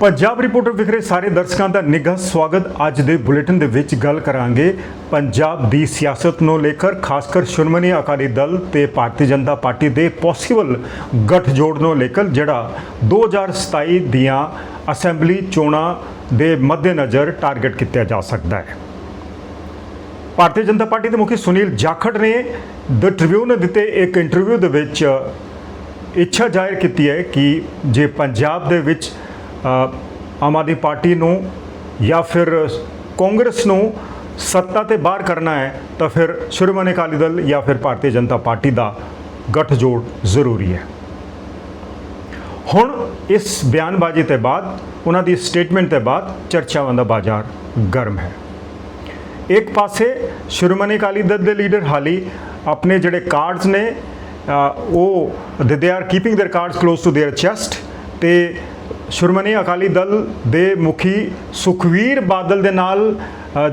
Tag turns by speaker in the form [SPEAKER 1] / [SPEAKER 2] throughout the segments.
[SPEAKER 1] Punjab reporter ਵਿਖਰੇ ਸਾਰੇ ਦਰਸ਼ਕਾਂ ਦਾ ਨਿੱਘਾ ਸਵਾਗਤ। ਅੱਜ ਦੇ ਬੁਲੇਟਿਨ ਦੇ ਵਿੱਚ ਗੱਲ ਕਰਾਂਗੇ ਪੰਜਾਬ ਦੀ ਸਿਆਸਤ ਨੂੰ ਲੇਕਰ ਕੇ ਖਾਸ ਕਰ ਸ਼੍ਰੋਮਣੀ ਅਕਾਲੀ ਦਲ ਤੇ ਭਾਰਤੀ ਜਨਤਾ ਪਾਰਟੀ ਦੇ ਪੋਸੀਬਲ ਗੱਠਜੋੜ ਨੂੰ ਲੈ ਕੇ ਜਿਹੜਾ 2027 ਦੀਆਂ ਅਸੈਂਬਲੀ ਚੋਣਾਂ ਦੇ ਮੱਦੇਨਜ਼ਰ ਟਾਰਗੇਟ ਕੀਤਾ ਜਾ ਸਕਦਾ ਹੈ। ਭਾਰਤੀ ਜਨਤਾ ਪਾਰਟੀ ਦੇ ਮੁਖੀ ਸੁਨੀਲ ਜਾਖੜ ਨੇ ਦ ਟ੍ਰਿਬਿਊਨ ਨੂੰ ਦਿੱਤੇ ਇੱਕ ਇੰਟਰਵਿਊ ਦੇ ਵਿੱਚ ਇੱਛਾ ਜ਼ਾਹਿਰ ਕੀਤੀ ਹੈ ਕਿ ਜੇ ਪੰਜਾਬ ਦੇ ਵਿੱਚ ਆਮ ਆਦਮੀ ਪਾਰਟੀ ਨੂੰ ਜਾਂ ਫਿਰ ਕਾਂਗਰਸ ਨੂੰ ਸੱਤਾ ਤੇ ਬਾਹਰ ਕਰਨਾ ਹੈ, ਤਾਂ ਫਿਰ ਸ਼੍ਰੋਮਣੀ ਅਕਾਲੀ ਦਲ ਜਾਂ ਫਿਰ ਭਾਰਤੀ ਜਨਤਾ ਪਾਰਟੀ ਦਾ ਗੱਠ ਜੋੜ ਜ਼ਰੂਰੀ ਹੈ। ਹੁਣ ਇਸ ਬਿਆਨਬਾਜ਼ੀ ਤੇ ਬਾਅਦ, ਉਹਨਾਂ ਦੀ ਸਟੇਟਮੈਂਟ ਤੇ ਬਾਅਦ ਚਰਚਾਵਾਂ ਦਾ ਬਾਜ਼ਾਰ ਗਰਮ ਹੈ। ਇੱਕ ਪਾਸੇ ਸ਼੍ਰੋਮਣੀ ਅਕਾਲੀ ਦਲ ਦੇ ਲੀਡਰ ਹਾਲੀ ਆਪਣੇ ਜਿਹੜੇ ਕਾਰਡਸ ਨੇ ਉਹ they are keeping their cards close to their chest ਤੇ ਸ਼੍ਰੋਮਣੀ ਅਕਾਲੀ ਦਲ ਦੇ ਮੁਖੀ ਸੁਖਵੀਰ ਬਾਦਲ ਦੇ ਨਾਲ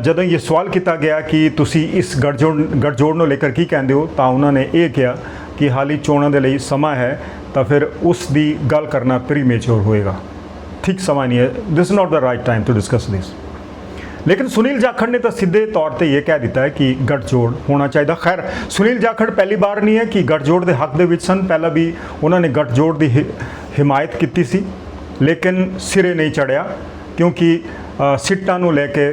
[SPEAKER 1] ਜਦੋਂ ਇਹ ਸਵਾਲ ਕੀਤਾ ਗਿਆ ਕਿ ਤੁਸੀਂ ਇਸ ਗੱਠਜੋੜ ਗੱਠਜੋੜ ਨੂੰ ਲੈ ਕੇ ਕੀ ਕਹਿੰਦੇ ਹੋ, ਤਾਂ ਉਹਨਾਂ ਨੇ ਇਹ ਕਿਹਾ ਕਿ ਹਾਲੀ ਚੋਣਾਂ ਦੇ ਲਈ ਸਮਾਂ ਹੈ, ਤਾਂ ਫਿਰ ਉਸ ਦੀ ਗੱਲ ਕਰਨਾ ਪ੍ਰੀਮੇਚੁਰ ਹੋਏਗਾ। ਠੀਕ ਸਮਾਂ ਨਹੀਂ ਹੈ। This is not the right time to discuss this ਲੇਕਿਨ ਸੁਨੀਲ ਜਾਖੜ ਨੇ ਤਾਂ ਸਿੱਧੇ ਤੌਰ ਤੇ ਇਹ ਕਹਿ ਦਿੱਤਾ ਹੈ ਕਿ ਗੱਠਜੋੜ ਹੋਣਾ ਚਾਹੀਦਾ। ਖੈਰ, ਸੁਨੀਲ ਜਾਖੜ ਪਹਿਲੀ ਵਾਰ ਨਹੀਂ ਹੈ ਕਿ ਗੱਠਜੋੜ ਦੇ ਹੱਕ ਦੇ ਵਿੱਚ ਸਨ। ਪਹਿਲਾਂ ਵੀ ਉਹਨਾਂ ਨੇ ਗੱਠਜੋੜ ਦੀ ਹਿ- ਹਿਮਾਇਤ ਕੀਤੀ ਸੀ। ਲੇਕਿਨ ਸਿਰੇ ਨਹੀਂ ਚੜਿਆ, ਕਿਉਂਕਿ ਸੀਟਾਂ ਨੂੰ ਲੈ ਕੇ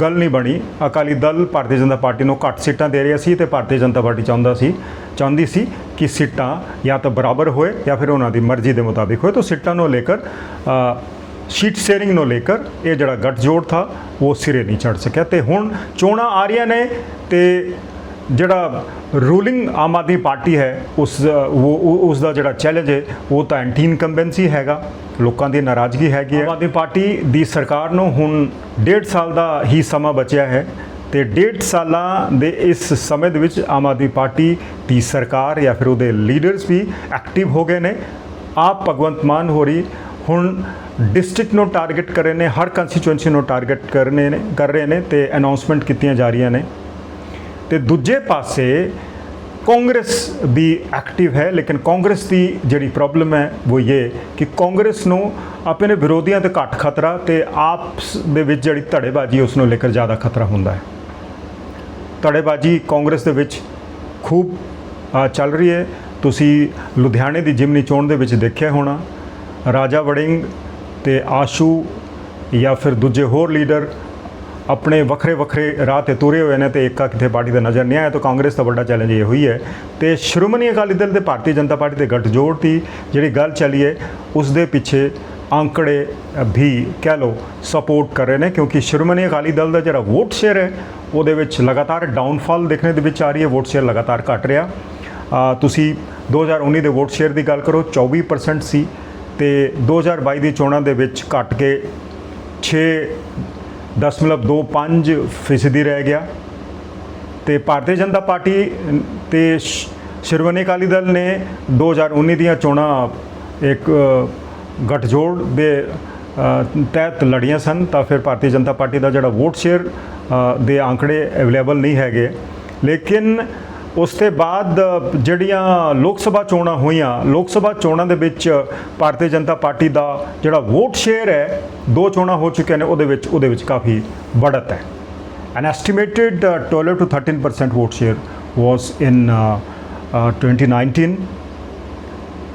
[SPEAKER 1] ਗੱਲ ਨਹੀਂ ਬਣੀ। ਅਕਾਲੀ ਦਲ ਭਾਰਤੀ ਜਨਤਾ ਪਾਰਟੀ ਨੂੰ ਘੱਟ ਸੀਟਾਂ ਦੇ ਰਿਹਾ ਸੀ ਤੇ ਭਾਰਤੀ ਜਨਤਾ ਪਾਰਟੀ ਚਾਹੁੰਦਾ ਸੀ, ਚਾਹੁੰਦੀ ਸੀ ਕਿ ਸੀਟਾਂ ਜਾਂ ਤਾਂ ਬਰਾਬਰ ਹੋਏ ਜਾਂ ਫਿਰ ਉਹਨਾਂ ਦੀ ਮਰਜ਼ੀ ਦੇ ਮੁਤਾਬਿਕ ਹੋਏ। ਤਾਂ ਸੀਟਾਂ ਨੂੰ ਲੈ ਕੇ ਸ਼ੀਟ ਸ਼ੇਅਰਿੰਗ ਨੂੰ ਲੈ ਕੇ ਇਹ ਜਿਹੜਾ ਗੱਠਜੋੜ ਥਾ, ਉਹ ਸਿਰੇ ਨਹੀਂ ਚੜ ਸਕਿਆ। ਤੇ ਹੁਣ ਚੋਣਾਂ ਆ ਰਹੀਆਂ ਨੇ ਤੇ ਜਿਹੜਾ ਰੂਲਿੰਗ ਆਮ ਆਦਮੀ ਪਾਰਟੀ ਹੈ, ਉਸ, ਉਹ ਉਸ ਦਾ ਜਿਹੜਾ ਚੈਲੰਜ ਹੈ, ਉਹ ਤਾਂ ਐਂਟੀ ਇਨਕੰਬੈਂਸੀ ਹੈਗਾ। ਲੋਕਾਂ ਦੀ ਨਾਰਾਜ਼ਗੀ ਹੈਗੀ ਹੈ। ਆਮ ਆਦਮੀ ਪਾਰਟੀ ਦੀ ਸਰਕਾਰ ਨੂੰ ਹੁਣ ਡੇਢ ਸਾਲ ਦਾ ਹੀ ਸਮਾਂ ਬਚਿਆ ਹੈ ਤੇ ਡੇਢ ਸਾਲਾਂ ਦੇ ਇਸ ਸਮੇਂ ਦੇ ਵਿੱਚ ਆਮ ਆਦਮੀ ਪਾਰਟੀ ਦੀ ਸਰਕਾਰ ਜਾਂ ਫਿਰ ਉਹਦੇ ਲੀਡਰਸ ਵੀ ਐਕਟਿਵ ਹੋ ਗਏ ਨੇ। ਆਪ ਭਗਵੰਤ ਮਾਨ ਹੋਰੀ ਹੁਣ ਡਿਸਟ੍ਰਿਕਟ ਨੂੰ ਟਾਰਗੇਟ ਕਰ ਰਹੇ ਨੇ, ਹਰ ਕੰਸਟੀਚੁਐਂਸੀ ਨੂੰ ਟਾਰਗੇਟ ਕਰਨੇ ਨੇ, ਕਰ ਰਹੇ ਨੇ ਤੇ ਅਨਾਉਂਸਮੈਂਟ ਕੀਤੀਆਂ ਜਾ ਰਹੀਆਂ ਨੇ। ਤੇ ਦੂਜੇ ਪਾਸੇ ਕਾਂਗਰਸ ਵੀ ਐਕਟਿਵ ਹੈ, ਲੇਕਿਨ ਕਾਂਗਰਸ ਦੀ ਜਿਹੜੀ ਪ੍ਰੋਬਲਮ ਹੈ ਉਹ ਇਹ ਕਿ ਕਾਂਗਰਸ ਨੂੰ ਆਪਣੇ ਵਿਰੋਧੀਆਂ ਤੇ ਘੱਟ ਖਤਰਾ ਤੇ ਆਪਸ ਦੇ ਵਿੱਚ ਜਿਹੜੀ ਧੜੇਬਾਜ਼ੀ ਉਸ ਨੂੰ ਲੈ ਕੇ ਜ਼ਿਆਦਾ ਖਤਰਾ ਹੁੰਦਾ ਹੈ। ਧੜੇਬਾਜ਼ੀ ਕਾਂਗਰਸ ਦੇ ਵਿੱਚ ਖੂਬ ਚੱਲ ਰਹੀ ਹੈ। ਤੁਸੀਂ ਲੁਧਿਆਣੇ ਦੀ ਜਿਮਨੀ ਚੋਣ ਦੇ ਵਿੱਚ ਦੇਖਿਆ ਹੋਣਾ, ਰਾਜਾ ਵੜਿੰਗ ਤੇ ਆਸ਼ੂ ਜਾਂ ਫਿਰ ਦੂਜੇ ਹੋਰ ਲੀਡਰ ਆਪਣੇ ਵੱਖਰੇ ਵੱਖਰੇ ਰਾਹ ਤੇ ਤੁਰੇ ਹੋਏ ਨੇ ਤੇ ਇੱਕਾ ਕਿਤੇ ਪਾਰਟੀ ਦਾ ਨਜ਼ਰ ਨਹੀਂ ਆਇਆ ਤਾਂ ਕਾਂਗਰਸ ਦਾ ਵੱਡਾ ਚੈਲੰਜ ਇਹ ਹੋਈ ਹੈ। ਤੇ ਸ਼੍ਰੋਮਣੀ ਅਕਾਲੀ ਦਲ ਤੇ ਭਾਰਤੀ ਜਨਤਾ ਪਾਰਟੀ ਦੇ ਗੱਠਜੋੜ ਦੀ ਜਿਹੜੀ ਗੱਲ ਚੱਲੀ ਹੈ ਉਸ ਦੇ ਪਿੱਛੇ ਅੰਕੜੇ ਵੀ ਕਹਿ ਲਓ ਸਪੋਰਟ ਕਰ ਰਹੇ ਨੇ ਕਿਉਂਕਿ ਸ਼੍ਰੋਮਣੀ ਅਕਾਲੀ ਦਲ ਦਾ ਜਿਹੜਾ ਵੋਟ ਸ਼ੇਅਰ ਹੈ ਉਹਦੇ ਵਿੱਚ ਲਗਾਤਾਰ ਡਾਊਨਫਾਲ ਦੇਖਣ ਦੇ ਵਿੱਚ ਆ ਰਹੀ ਹੈ। ਵੋਟ ਸ਼ੇਅਰ ਲਗਾਤਾਰ ਘਟ ਰਿਹਾ। ਅ, ਤੁਸੀਂ 2019 ਦੇ ਵੋਟ ਸ਼ੇਅਰ ਦੀ ਗੱਲ ਕਰੋ 24% ਸੀ ਤੇ 2022 ਦੀ ਚੋਣਾਂ ਦੇ ਵਿੱਚ ਘਟ ਕੇ 6 0.25 ਫੀਸਦੀ ਰਹਿ ਗਿਆ। ਤੇ ਭਾਰਤੀ ਜਨਤਾ ਪਾਰਟੀ ਤੇ ਸ਼- ਸ਼੍ਰੋਮਣੀ ਅਕਾਲੀ ਦਲ ਨੇ 2019 ਦੀਆਂ ਚੋਣਾਂ ਇੱਕ ਗਠਜੋੜ ਦੇ ਤਹਿਤ ਲੜੀਆਂ ਸਨ। ਤਾਂ ਫਿਰ ਭਾਰਤੀ ਜਨਤਾ ਪਾਰਟੀ ਦਾ ਜਿਹੜਾ ਵੋਟ ਸ਼ੇਅਰ ਦੇ ਅੰਕੜੇ ਅਵੇਲੇਬਲ ਨਹੀਂ ਹੈਗੇ। ਲੇਕਿਨ ਉਸ ਤੋਂ ਬਾਅਦ ਜਿਹੜੀਆਂ ਲੋਕ ਸਭਾ ਚੋਣਾਂ ਹੋਈਆਂ, ਲੋਕ ਸਭਾ ਚੋਣਾਂ ਦੇ ਵਿੱਚ ਭਾਰਤੀ ਜਨਤਾ ਪਾਰਟੀ ਦਾ ਜਿਹੜਾ ਵੋਟ ਸ਼ੇਅਰ ਹੈ, ਦੋ ਚੋਣਾਂ ਹੋ ਚੁੱਕੀਆਂ ਨੇ, ਉਹਦੇ ਵਿੱਚ ਉਹਦੇ ਵਿੱਚ ਕਾਫੀ ਬੜਤ ਹੈ। An estimated 12 to 13% vote share was in 2019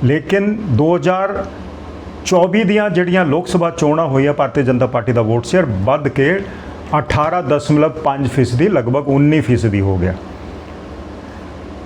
[SPEAKER 1] ਲੇਕਿਨ 2024 ਦੀਆਂ ਜਿਹੜੀਆਂ ਲੋਕ ਸਭਾ ਚੋਣਾਂ ਹੋਈਆਂ, ਭਾਰਤੀ ਜਨਤਾ ਪਾਰਟੀ ਦਾ ਵੋਟ ਸ਼ੇਅਰ ਵੱਧ ਕੇ 18.5% ਲਗਭਗ 19% ਹੋ ਗਿਆ।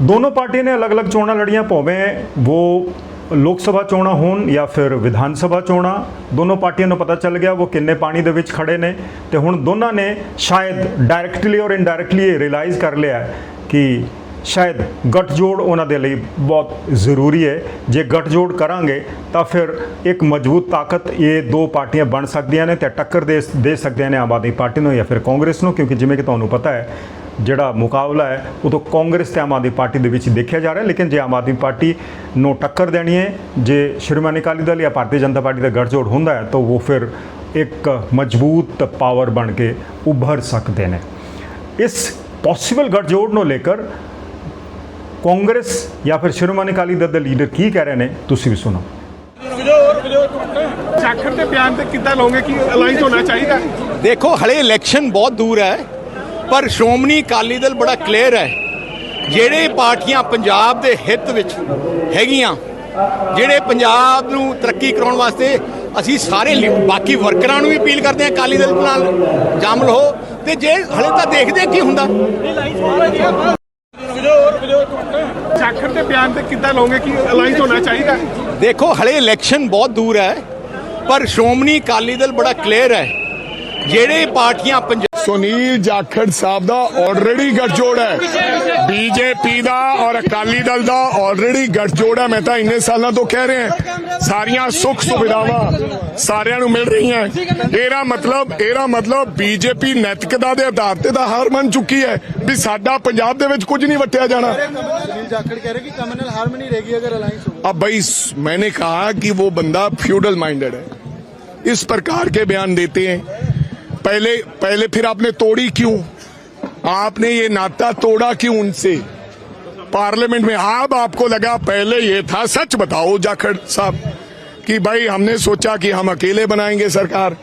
[SPEAKER 1] ਦੋਨੋਂ ਪਾਰਟੀਆਂ ਨੇ ਅਲੱਗ-ਅਲੱਗ ਚੋਣਾਂ ਲੜੀਆਂ, ਭਾਵੇਂ ਉਹ ਲੋਕ ਸਭਾ ਚੋਣਾਂ ਹੋਣ ਜਾਂ ਫਿਰ ਵਿਧਾਨ ਸਭਾ ਚੋਣਾਂ, ਦੋਨੋਂ ਪਾਰਟੀਆਂ ਨੂੰ ਪਤਾ ਚੱਲ ਗਿਆ ਉਹ ਕਿੰਨੇ ਪਾਣੀ ਦੇ ਵਿੱਚ ਖੜੇ ਨੇ ਤੇ ਹੁਣ ਦੋਨਾਂ ਨੇ ਸ਼ਾਇਦ ਡਾਇਰੈਕਟਲੀ ਔਰ ਇਨਡਾਇਰੈਕਟਲੀ ਇਹ ਰਿਅਲਾਈਜ਼ ਕਰ ਲਿਆ ਕਿ ਸ਼ਾਇਦ ਗੱਠਜੋੜ ਉਹਨਾਂ ਦੇ ਲਈ ਬਹੁਤ ਜ਼ਰੂਰੀ ਹੈ। ਜੇ ਗੱਠਜੋੜ ਕਰਾਂਗੇ ਤਾਂ ਫਿਰ ਇੱਕ ਮਜ਼ਬੂਤ ਤਾਕਤ ਇਹ ਦੋ ਪਾਰਟੀਆਂ ਬਣ ਸਕਦੀਆਂ ਨੇ ਤੇ ਟੱਕਰ ਦੇ ਦੇ ਸਕਦੀਆਂ ਨੇ ਆਮ ਆਦਮੀ ਪਾਰਟੀ ਨੂੰ ਜਾਂ ਫਿਰ ਕਾਂਗਰਸ ਨੂੰ, ਕਿਉਂਕਿ ਜਿਵੇਂ ਕਿ ਤੁਹਾਨੂੰ ਪਤਾ ਹੈ ਜਿਹੜਾ ਮੁਕਾਬਲਾ ਹੈ ਉਹ ਤਾਂ ਕਾਂਗਰਸ ਤੇ ਆਮ ਆਦਮੀ ਪਾਰਟੀ ਦੇ ਵਿੱਚ ਦੇਖਿਆ ਜਾ ਰਿਹਾ ਲੇਕਿਨ ਜੇ ਆਮ ਆਦਮੀ ਪਾਰਟੀ ਨੂੰ ਟੱਕਰ ਦੇਣੀ ਹੈ ਜੇ ਸ਼੍ਰੋਮਣੀ ਅਕਾਲੀ ਦਲ ਜਾਂ ਭਾਰਤੀ ਜਨਤਾ ਪਾਰਟੀ ਦਾ ਗੱਠਜੋੜ ਹੁੰਦਾ ਹੈ ਤਾਂ ਉਹ ਫਿਰ ਇੱਕ ਮਜ਼ਬੂਤ ਪਾਵਰ ਬਣ ਕੇ ਉੱਭਰ ਸਕਦੇ ਨੇ। ਇਸ ਪੋਸੀਬਲ ਗੱਠਜੋੜ ਨੂੰ ਲੈ ਕੇ ਕਾਂਗਰਸ ਜਾਂ ਫਿਰ ਸ਼੍ਰੋਮਣੀ ਅਕਾਲੀ ਦਲ ਦੇ ਲੀਡਰ ਕੀ ਕਹਿ ਰਹੇ ਨੇ ਤੁਸੀਂ ਵੀ ਸੁਣੋ।
[SPEAKER 2] ਜਾਖੜ ਦੇ ਬਿਆਨ ਤੇ ਕਿੱਦਾਂ ਲਓਗੇ ਕਿ ਅਲਾਈਜ਼ ਹੋਣਾ ਚਾਹੀਦਾ?
[SPEAKER 3] ਦੇਖੋ ਹਲੇ ਇਲੈਕਸ਼ਨ ਬਹੁਤ ਦੂਰ ਹੈ। ਪਰ ਸ਼੍ਰੋਮਣੀ ਅਕਾਲੀ ਦਲ ਬੜਾ ਕਲੀਅਰ ਹੈ। ਜਿਹੜੇ ਪਾਰਟੀਆਂ ਪੰਜਾਬ ਦੇ ਹਿੱਤ ਵਿੱਚ ਹੈਗੀਆਂ ਜਿਹੜੇ ਪੰਜਾਬ ਨੂੰ ਤਰੱਕੀ ਕਰਾਉਣ ਵਾਸਤੇ ਅਸੀਂ ਸਾਰੇ ਬਾਕੀ ਵਰਕਰਾਂ ਨੂੰ ਵੀ ਅਪੀਲ ਕਰਦੇ ਹਾਂ ਅਕਾਲੀ ਦਲ ਨਾਲ ਸ਼ਾਮਲ ਹੋ। ਤੇ ਜੇ ਹਲੇ ਤਾਂ ਦੇਖਦੇ ਕੀ ਹੁੰਦਾ।
[SPEAKER 2] ਜਾਖੜ ਦੇ ਬਿਆਨ ਤੇ ਕਿੱਦਾਂ ਲਓਗੇ ਕਿ ਅਲਾਈਜ਼ ਹੋਣਾ ਚਾਹੀਦਾ?
[SPEAKER 3] ਦੇਖੋ ਹਲੇ ਇਲੈਕਸ਼ਨ ਬਹੁਤ ਦੂਰ ਹੈ ਪਰ ਸ਼੍ਰੋਮਣੀ ਅਕਾਲੀ ਦਲ ਬੜਾ ਕਲੀਅਰ ਹੈ। ਜਿਹੜੇ ਪਾਰਟੀਆਂ
[SPEAKER 4] ਸੁਨੀਲ ਜਾਖੜ ਸਾਹਿਬ ਦਾ ਆਲਰੇਡੀ ਗੱਠਜੋੜ ਹੈ ਬੀਜੇਪੀ ਦਾ ਔਰ ਅਕਾਲੀ ਦਲ ਦਾ ਆਲਰੇਡੀ ਗੱਠਜੋੜ ਹੈ ਮੈਂ ਤਾਂ ਇੰਨੇ ਸਾਲਾਂ ਤੋਂ ਕਹਿ ਰਿਹਾ ਸਾਰੀਆਂ ਸੁੱਖ ਸੁਵਿਧਾਵਾਂ ਸਾਰਿਆਂ ਨੂੰ ਮਿਲ ਰਹੀਆਂ ਇਹਦਾ ਮਤਲਬ ਇਹਦਾ ਮਤਲਬ ਬੀਜੇਪੀ ਨੈਤਿਕਤਾ ਦੇ ਆਧਾਰ ਤੇ ਤਾਂ ਹਾਰ ਮੰਨ ਚੁੱਕੀ ਹੈ ਵੀ ਸਾਡਾ ਪੰਜਾਬ ਦੇ ਵਿੱਚ ਕੁਝ ਨਹੀਂ ਵਟਿਆ ਜਾਣਾ
[SPEAKER 5] सुनील जाखड़ कह रहे कि कम्युनल हारमोनी रहेगी अगर अलायंस होगा
[SPEAKER 4] अब भाई स- मैंने कहा कि वो बंदा फ्यूडल माइंडेड है इस प्रकार के बयान देते हैं पहले पहले फिर आपने तोड़ी क्यों? आपने ये नाता तोड़ा क्यों उनसे? पार्लियामेंट में अब आपको लगा पहले ये था, सच बताओ जाखड़ साहब, कि भाई हमने सोचा कि हम अकेले बनाएँगे सरकार।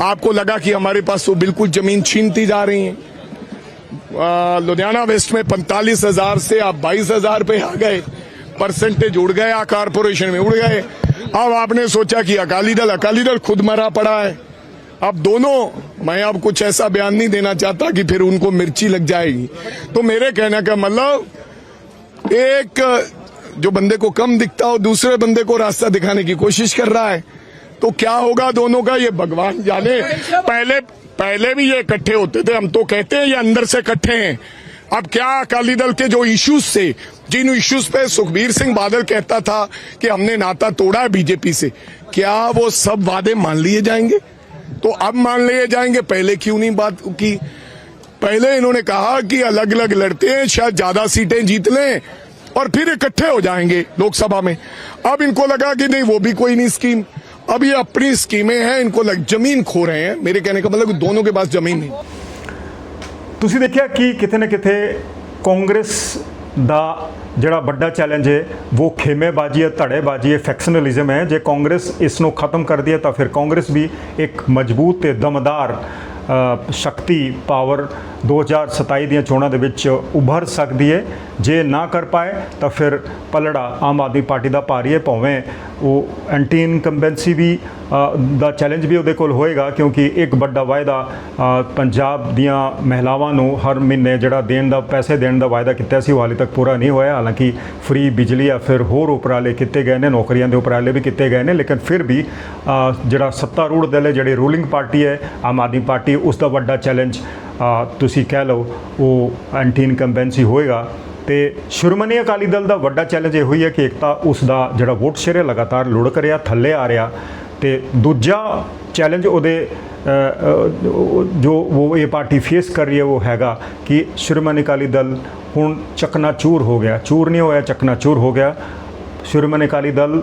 [SPEAKER 4] आपको लगा कि हमारे पास तो बिल्कुल ज़मीन छीनती जा रही है। लुधियाना वेस्ट में पैंतालीस हज़ार से आप बाईस हज़ार पे आ गए। परसेंटेज उड़ गया कारपोरेशन में उड़ गए। अब आपने सोचा कि अकाली दल अकाली दल खुद मरा पड़ा है। अब दोनों, मैं अब कुछ ऐसा बयान नहीं देना चाहता कि फिर उनको मिर्ची लग जाएगी। तो मेरे कहने का मतलब एक जो बंदे को कम दिखता हो, दूसरे बंदे को रास्ता दिखाने की कोशिश कर रहा है। तो क्या होगा दोनों का? ये भगवान जाने। पहले पहले भी ये इकट्ठे होते थे। हम तो कहते हैं ये अंदर से इकट्ठे हैं। अब क्या अकाली दल के जो इश्यूज़ थे, जिन इश्यूज़ पे सुखबीर सिंह बादल कहता था कि हमने नाता तोड़ा है बीजेपी से, क्या वो सब वादे मान लिए जाएँगे? तो अब मान लिए जाएंगे पहले क्यों नहीं बात की पहले इन्होंने कहा कि अलग अलग लड़ते हैं शायद ज्यादा सीटें जीत लें और फिर इकट्ठे हो जाएंगे लोकसभा में अब इनको लगा कि नहीं वो भी कोई नहीं स्कीम अब ये अपनी स्कीमें हैं इनको लग, जमीन खो रहे हैं मेरे कहने का मतलब कि दोनों के पास जमीन नहीं
[SPEAKER 1] ਤੁਸੀਂ ਦੇਖਿਆ ਕਿ ਕਿਤੇ ਨਾ ਕਿਤੇ ਕਾਂਗਰਸ ਦਾ ਜਿਹੜਾ ਵੱਡਾ ਚੈਲੰਜ ਹੈ, ਉਹ ਖੇਮੇਬਾਜ਼ੀ ਹੈ, ਧੜੇਬਾਜ਼ੀ ਹੈ ਫੈਕਸ਼ਨਲਿਜ਼ਮ ਹੈ। ਜੇ ਕਾਂਗਰਸ ਇਸ ਨੂੰ ਖਤਮ ਕਰਦੀ ਹੈ, ਤਾਂ ਫਿਰ ਕਾਂਗਰਸ ਵੀ ਇੱਕ ਮਜ਼ਬੂਤ ਤੇ ਦਮਦਾਰ ਸ਼ਕਤੀ ਪਾਵਰ 2027 ਦੀਆਂ ਚੋਣਾਂ ਦੇ ਵਿੱਚ ਉਭਰ ਸਕਦੀ ਹੈ ਜੇ ਨਾ ਕਰ ਪਾਏ ਤਾਂ ਫਿਰ ਪਲੜਾ ਆਮ ਆਦਮੀ ਪਾਰਟੀ ਦਾ ਭਾਰੀ ਹੈ ਭਾਵੇਂ ਉਹ ਐਂਟੀ ਇਨਕੰਬੈਂਸੀ ਵੀ ਦਾ ਚੈਲੰਜ ਵੀ ਉਹਦੇ ਕੋਲ ਹੋਏਗਾ ਕਿਉਂਕਿ ਇੱਕ ਵੱਡਾ ਵਾਅਦਾ ਪੰਜਾਬ ਦੀਆਂ ਮਹਿਲਾਵਾਂ ਨੂੰ ਹਰ ਮਹੀਨੇ ਜਿਹੜਾ ਦੇਣ ਦਾ ਪੈਸੇ ਦੇਣ ਦਾ ਵਾਅਦਾ ਕੀਤਾ ਸੀ ਉਹ ਹਾਲੇ ਤੱਕ ਪੂਰਾ ਨਹੀਂ ਹੋਇਆ। ਹਾਲਾਂਕਿ ਫ੍ਰੀ ਬਿਜਲੀ ਜਾਂ ਫਿਰ ਹੋਰ ਉਪਰਾਲੇ ਕੀਤੇ ਗਏ ਨੇ ਨੌਕਰੀਆਂ ਦੇ ਉਪਰਾਲੇ ਵੀ ਕੀਤੇ ਗਏ ਨੇ ਲੇਕਿਨ ਫਿਰ ਵੀ ਅ, ਜਿਹੜਾ ਸੱਤਾਰੂੜ ਦਲ ਹੈ ਜਿਹੜੀ ਰੂਲਿੰਗ ਪਾਰਟੀ ਹੈ ਆਮ ਆਦਮੀ ਪਾਰਟੀ ਉਸ ਦਾ ਵੱਡਾ ਚੈਲੰਜ ਤੁਸੀਂ ਕਹਿ ਲਓ, ਉਹ ਐਂਟੀ ਇਨਕੰਬੈਂਸੀ ਹੋਏਗਾ। ਤੇ ਸ਼੍ਰੋਮਣੀ ਅਕਾਲੀ ਦਲ ਦਾ ਵੱਡਾ ਚੈਲੰਜ ਇਹ ਹੋਈ ਹੈ ਕਿ ਇੱਕ ਤਾਂ ਉਸ ਦਾ ਜਿਹੜਾ ਵੋਟ ਸ਼ੇਅਰ ਹੈ ਲਗਾਤਾਰ ਲੁੜਕ ਰਿਹਾ, ਥੱਲੇ ਆ ਰਿਹਾ। ਤੇ ਦੂਜਾ ਚੈਲੰਜ ਉਹਦੇ ਜੋ ਉਹ ਇਹ ਪਾਰਟੀ ਫੇਸ ਕਰ ਰਹੀ ਹੈ, ਉਹ ਹੈਗਾ ਕਿ ਸ਼੍ਰੋਮਣੀ ਅਕਾਲੀ ਦਲ ਹੁਣ ਚਕਨਾ ਚੂਰ ਹੋ ਗਿਆ। ਚੂਰ ਨਹੀਂ ਹੋਇਆ ਚਕਨਾ ਚੂਰ ਹੋ ਗਿਆ। ਸ਼੍ਰੋਮਣੀ ਅਕਾਲੀ ਦਲ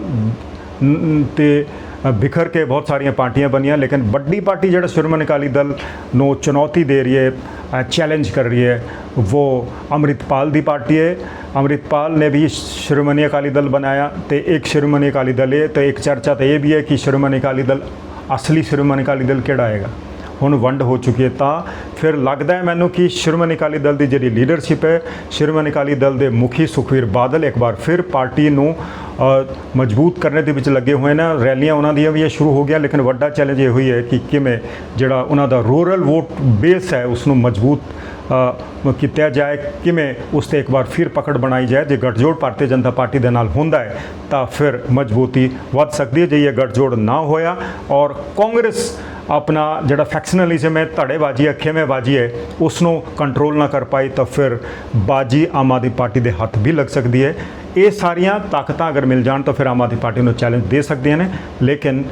[SPEAKER 1] 'ਤੇ ਤੇ ਬਿਖਰ ਕੇ ਬਹੁਤ ਸਾਰੀਆਂ ਪਾਰਟੀਆਂ ਬਣੀਆਂ, ਲੇਕਿਨ ਵੱਡੀ ਪਾਰਟੀ ਜਿਹੜਾ ਸ਼੍ਰੋਮਣੀ ਅਕਾਲੀ ਦਲ ਨੂੰ ਚੁਣੌਤੀ ਦੇ ਰਹੀ ਹੈ ਚੈਲੰਜ ਕਰ ਰਹੀ ਹੈ, ਉਹ ਅੰਮ੍ਰਿਤਪਾਲ ਦੀ ਪਾਰਟੀ ਹੈ। ਅੰਮ੍ਰਿਤਪਾਲ ਨੇ ਵੀ ਸ਼੍ਰੋਮਣੀ ਅਕਾਲੀ ਦਲ ਬਣਾਇਆ ਤੇ ਇੱਕ ਸ਼੍ਰੋਮਣੀ ਅਕਾਲੀ ਦਲ ਹੈ ਤੇ ਇੱਕ ਚਰਚਾ ਤਾਂ ਇਹ ਵੀ ਹੈ ਕਿ ਸ਼੍ਰੋਮਣੀ ਅਕਾਲੀ ਦਲ, ਅਸਲੀ ਸ਼੍ਰੋਮਣੀ ਅਕਾਲੀ ਦਲ ਕਿਹੜਾ ਆਏਗਾ। ਹੁਣ ਵੰਡ ਹੋ ਚੁੱਕੀ ਹੈ ਤਾਂ ਫਿਰ ਲੱਗਦਾ ਹੈ ਮੈਨੂੰ ਕਿ ਸ਼੍ਰੋਮਣੀ ਅਕਾਲੀ ਦਲ ਦੀ ਜਿਹੜੀ ਲੀਡਰਸ਼ਿਪ ਹੈ, ਸ਼੍ਰੋਮਣੀ ਅਕਾਲੀ ਦਲ ਦੇ ਮੁਖੀ ਸੁਖਵੀਰ ਬਾਦਲ ਇੱਕ ਵਾਰ ਫਿਰ ਪਾਰਟੀ ਨੂੰ ਮਜ਼ਬੂਤ ਕਰਨ ਦੇ ਵਿੱਚ ਲੱਗੇ ਹੋਏ ਨੇ। ਰੈਲੀਆਂ ਉਹਨਾਂ ਦੀਆਂ ਵੀ ਇਹ ਸ਼ੁਰੂ ਹੋ ਗਿਆ ਲੇਕਿਨ ਵੱਡਾ ਚੈਲੰਜ ਇਹ ਹੋਈ ਹੈ ਕਿ ਕਿਵੇਂ ਜਿਹੜਾ ਉਹਨਾਂ ਦਾ ਰੂਰਲ ਵੋਟ ਬੇਸ ਹੈ ਉਸ ਨੂੰ ਮਜ਼ਬੂਤ ਕੀਤਾ ਜਾਏ, ਕਿਵੇਂ ਉਸ ਤੇ ਇੱਕ ਵਾਰ ਫਿਰ ਪਕੜ ਬਣਾਈ ਜਾਏ। ਜੇ ਗੱਠਜੋੜ ਭਾਰਤੀ ਜਨਤਾ ਪਾਰਟੀ ਦੇ ਨਾਲ ਹੁੰਦਾ ਹੈ, ਤਾਂ ਫਿਰ ਮਜ਼ਬੂਤੀ ਵੱਧ ਸਕਦੀ ਹੈ। ਜੇ ਇਹ ਗੱਠਜੋੜ ਨਾ ਹੋਇਆ ਔਰ ਕਾਂਗਰਸ ਆਪਣਾ ਜਿਹੜਾ ਫੈਕਸ਼ਨਲਿਜ਼ਮ ਹੈ ਧੜੇਬਾਜ਼ੀ ਹੈ ਖੇਮੇਬਾਜ਼ੀ ਹੈ ਉਸ ਨੂੰ ਕੰਟਰੋਲ ਨਾ ਕਰ ਪਾਈ ਤਾਂ ਫਿਰ ਬਾਜੀ ਆਮ ਆਦਮੀ ਪਾਰਟੀ ਦੇ ਹੱਥ ਵੀ ਲੱਗ ਸਕਦੀ ਹੈ। ਇਹ ਸਾਰੀਆਂ ਤਾਕਤਾਂ ਅਗਰ ਮਿਲ ਜਾਣ ਤਾਂ ਫਿਰ ਆਮ ਆਦਮੀ ਪਾਰਟੀ ਨੂੰ ਚੈਲੰਜ ਦੇ ਸਕਦੀਆਂ ਨੇ। ਲੇਕਿਨ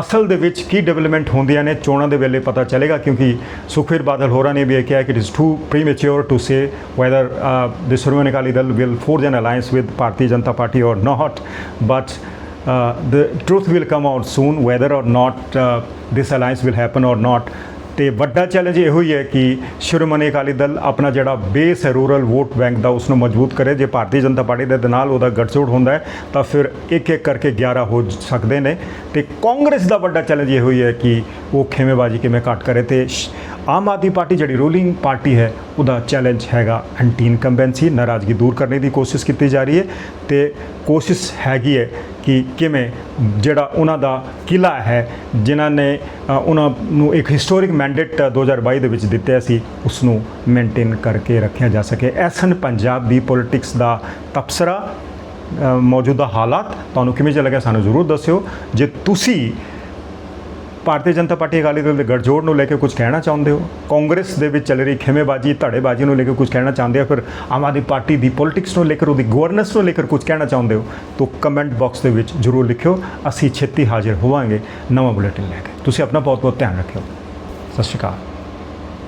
[SPEAKER 1] ਅਸਲ ਦੇ ਵਿੱਚ ਕੀ ਡਿਵੈਲਪਮੈਂਟ ਹੁੰਦੀਆਂ ਨੇ ਚੋਣਾਂ ਦੇ ਵੇਲੇ ਪਤਾ ਚੱਲੇਗਾ ਕਿਉਂਕਿ ਸੁਖਵੀਰ ਬਾਦਲ ਹੋਰਾਂ ਨੇ ਵੀ ਇਹ ਕਿਹਾ ਕਿ it is too premature to say whether uh, Shiromani Akali Dal will will forge an with Bharatiya Janata party or or not but the truth will come out soon whether or not uh, this alliance will happen or not ਤੇ ਵੱਡਾ challenge ਇਹੋ ਹੀ ਹੈ ਕਿ ਸ਼੍ਰੋਮਣੀ ਅਕਾਲੀ ਦਲ ਆਪਣਾ ਜਿਹੜਾ base ਹੈ rural vote bank ਦਾ ਉਸ ਨੂੰ ਮਜ਼ਬੂਤ ਕਰੇ। ਜੇ ਭਾਰਤੀ ਜਨਤਾ ਪਾਰਟੀ ਦੇ ਨਾਲ ਉਹਦਾ ਗੱਠਜੋੜ ਹੁੰਦਾ ਹੈ, ਤਾਂ ਫਿਰ ਇੱਕ ਇੱਕ ਕਰਕੇ 11 ਹੋ ਸਕਦੇ ਨੇ। ਤੇ ਕਾਂਗਰਸ ਦਾ ਵੱਡਾ ਚੈਲੰਜ ਇਹੋ ਹੀ ਹੈ ਕਿ ਉਹ ਖੇਮੇਬਾਜ਼ੀ ਕਿਵੇਂ ਘੱਟ ਕਰੇ ਤੇ ਸ਼- ਆਮ ਆਦਮੀ ਪਾਰਟੀ ਜਿਹੜੀ ਰੂਲਿੰਗ ਪਾਰਟੀ ਹੈ, ਉਹਦਾ ਚੈਲੰਜ ਹੈਗਾ ਐਂਟੀ ਇਨਕੰਬੈਂਸੀ ਨਾਰਾਜ਼ਗੀ ਦੂਰ ਕਰਨ ਦੀ ਕੋਸ਼ਿਸ਼ ਕੀਤੀ ਜਾ ਰਹੀ ਹੈ ਤੇ ਕੋਸ਼ਿਸ਼ ਹੈਗੀ ਹੈ ਕਿ ਕਿਵੇਂ ਜਿਹੜਾ ਉਹਨਾਂ ਦਾ ਕਿਲਾ ਹੈ, ਜਿਨ੍ਹਾਂ ਨੇ ਉਹਨਾਂ ਨੂੰ ਇੱਕ ਹਿਸਟੋਰਿਕ ਮੈਂਡੇਟ 2022 uh, ਦੇ ਵਿੱਚ ਦਿੱਤੇ ਸੀ ਉਸ ਨੂੰ ਮੇਨਟੇਨ ਕਰਕੇ ਰੱਖਿਆ ਜਾ ਸਕੇ। ਐਸਨ ਪੰਜਾਬ ਦੀ ਪੋਲਿਟਿਕਸ ਦਾ ਤਬਸਰਾ ਮੌਜੂਦਾ ਹਾਲਾਤ, ਤੁਹਾਨੂੰ ਕਿਵੇਂ ਜਿਹਾ ਲੱਗਿਆ ਸਾਨੂੰ ਜ਼ਰੂਰ ਦੱਸਿਓ। ਜੇ ਤੁਸੀਂ ਭਾਰਤੀ ਜਨਤਾ ਪਾਰਟੀ ਅਕਾਲੀ ਦਲ ਦੇ ਗੜਜੋੜ ਨੂੰ ਲੈ ਕੇ ਕੁਝ ਕਹਿਣਾ ਚਾਹੁੰਦੇ ਹੋ, ਕਾਂਗਰਸ ਦੇ ਵਿੱਚ ਚੱਲ ਰਹੀ ਖੇਮੇਬਾਜ਼ੀ, ਧੜੇਬਾਜ਼ੀ ਨੂੰ ਲੈ ਕੇ ਕੁਝ ਕਹਿਣਾ ਚਾਹੁੰਦੇ ਹੋ, ਫਿਰ ਆਮ ਆਦਮੀ ਪਾਰਟੀ ਦੀ ਪੋਲਿਟਿਕਸ ਨੂੰ ਲੈ ਕੇ, ਉਹਦੀ ਗਵਰਨੈਂਸ ਨੂੰ ਲੈ ਕੇ ਕੁਝ ਕਹਿਣਾ ਚਾਹੁੰਦੇ ਹੋ, ਤਾਂ ਕਮੈਂਟ ਬਾਕਸ ਦੇ ਵਿੱਚ ਜ਼ਰੂਰ ਲਿਖਿਓ। ਅਸੀਂ ਛੇਤੀ ਹਾਜ਼ਰ ਹੋਵਾਂਗੇ ਨਵਾਂ ਬੁਲੇਟਿਨ ਲੈ ਕੇ। ਤੁਸੀਂ ਆਪਣਾ ਬਹੁਤ ਬਹੁਤ ਧਿਆਨ ਰੱਖਿਓ। ਸਤਿ ਸ਼੍ਰੀ ਅਕਾਲ।